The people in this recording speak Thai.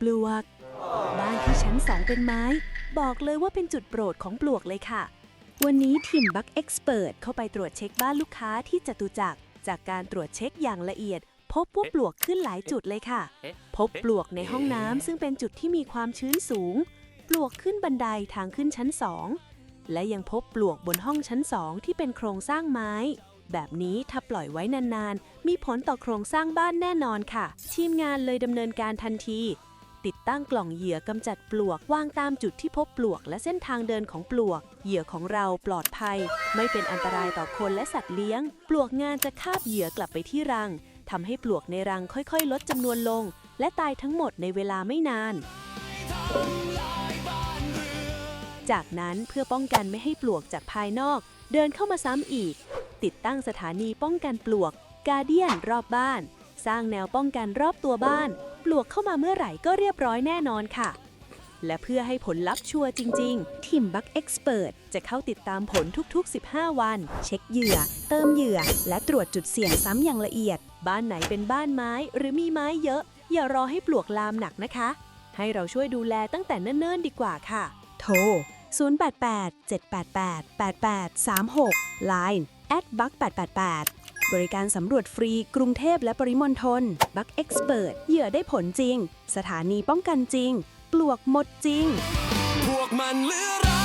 ปลวก บ้านที่ชั้น2เป็นไม้ บอกเลยว่าเป็นจุดโปรดของปลวกเลยค่ะ วันนี้ทีมบักเอ็กซ์เพรสเข้าไปตรวจเช็คบ้านลูกค้าที่จตุจักร จากการตรวจเช็คอย่างละเอียด พบว่าปลวกขึ้นหลายจุดเลยค่ะ พบปลวกในห้องน้ำซึ่งเป็นจุดที่มีความชื้นสูง ปลวกขึ้นบันไดทางขึ้นชั้น2และยังพบปลวกบนห้องชั้น2ที่เป็นโครงสร้างไม้ แบบนี้ถ้าปล่อยไว้นานๆ มีผลต่อโครงสร้างบ้านแน่นอนค่ะ ทีมงานเลยดำเนินการทันที ติดตั้งกล่องเหยื่อกำจัดปลวกวางตามจุดที่พบปลวกและเส้นทางเดินของปลวก เหยื่อของเราปลอดภัย ไม่เป็นอันตรายต่อคนและสัตว์เลี้ยง ปลวกงานจะคาบเหยื่อกลับไปที่รังทำให้ปลวกในรังค่อยๆ ลดจำนวนลง และตายทั้งหมดในเวลาไม่นาน จากนั้นเพื่อป้องกันไม่ให้ปลวกจากภายนอก เดินเข้ามาซ้ำอีก ติดตั้งสถานีป้องกันปลวก กาเดียนรอบบ้าน สร้างแนวป้องกันรอบตัวบ้าน ปลวกเข้ามาเมื่อไหร่ก็เรียบร้อยแน่นอนค่ะ และเพื่อให้ผลลัพธ์ชัวร์จริง ๆ ทีมบักเอ็กซ์เพรสจะเข้าติดตามผลทุกๆ 15 วัน เช็คเหยื่อ เติมเหยื่อ และตรวจจุดเสี่ยงซ้ำอย่างละเอียด บ้านไหนเป็นบ้านไม้หรือมีไม้เยอะ อย่ารอให้ปลวกลามหนักนะคะ ให้เราช่วยดูแลตั้งแต่เนิ่นๆดีกว่าค่ะ โทร 088 788 8836 Line at bug 888 บริการสำรวจฟรีกรุงเทพและปริมณฑลบักเอ็กซ์เหยื่อได้ผลจริง สถานีป้องกันจริง ปลวกหมดจริง พวกมันเหลือร้า